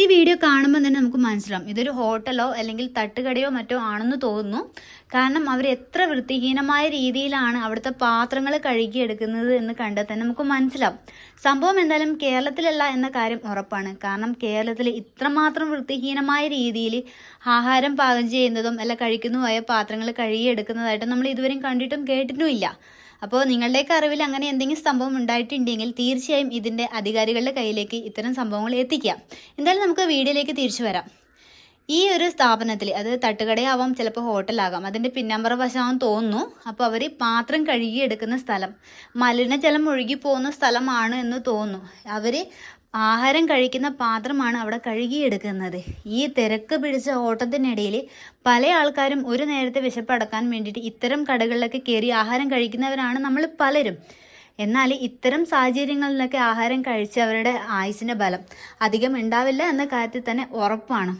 ഈ വീഡിയോ കാണുമ്പോൾ തന്നെ നമുക്ക് മനസ്സിലാവും. ഇതൊരു ഹോട്ടലോ അല്ലെങ്കിൽ തട്ടുകടയോ മറ്റോ ആണെന്ന് തോന്നുന്നു. കാരണം അവർ എത്ര വൃത്തിഹീനമായ രീതിയിലാണ് അവിടുത്തെ പാത്രങ്ങൾ കഴുകിയെടുക്കുന്നത് എന്ന് കണ്ടാൽ തന്നെ നമുക്ക് മനസ്സിലാവും. സംഭവം എന്തായാലും കേരളത്തിലല്ല എന്ന കാര്യം ഉറപ്പാണ്. കാരണം കേരളത്തിൽ ഇത്രമാത്രം വൃത്തിഹീനമായ രീതിയിൽ ആഹാരം പാകം ചെയ്യുന്നതും അല്ല കഴിക്കുന്നതുമായ പാത്രങ്ങൾ കഴുകിയെടുക്കുന്നതായിട്ട് നമ്മൾ ഇതുവരെയും കണ്ടിട്ടും കേട്ടിട്ടുമില്ല. അപ്പോൾ നിങ്ങളുടെയൊക്കെ അറിവിൽ അങ്ങനെ എന്തെങ്കിലും സംഭവം ഉണ്ടായിട്ടുണ്ടെങ്കിൽ തീർച്ചയായും ഇതിന്റെ അധികാരികളുടെ കയ്യിലേക്ക് ഇത്തരം സംഭവങ്ങൾ എത്തിക്കാം. എന്തായാലും നമുക്ക് വീഡിയോയിലേക്ക് തിരിച്ചു വരാം. ഈ ഒരു സ്ഥാപനത്തിൽ അത് തട്ടുകടയാവാം ചിലപ്പോൾ ഹോട്ടലാകാം അതിന്റെ പിന്നമ്പറ വശമാണെന്ന് തോന്നുന്നു. അപ്പോൾ അവർ പാത്രം കഴുകി എടുക്കുന്ന സ്ഥലം മലിനജലം ഒഴുകി പോകുന്ന സ്ഥലമാണ് എന്ന് തോന്നുന്നു. അവർ ആഹാരം കഴിക്കുന്ന പാത്രമാണ് അവിടെ കഴുകിയെടുക്കുന്നത്. ഈ തിരക്ക് പിടിച്ച ഓട്ടത്തിനിടയിൽ പല ആൾക്കാരും ഒരു നേരത്തെ വിശപ്പടക്കാൻ വേണ്ടിയിട്ട് ഇത്തരം കടകളിലൊക്കെ കയറി ആഹാരം കഴിക്കുന്നവരാണ് നമ്മൾ പലരും. എന്നാൽ ഇത്തരം സാഹചര്യങ്ങളിലൊക്കെ ആഹാരം കഴിച്ചവരുടെ ആയുസിന്റെ ബലം അധികം ഉണ്ടാവില്ല എന്ന കാര്യത്തിൽ തന്നെ ഉറപ്പാണ്.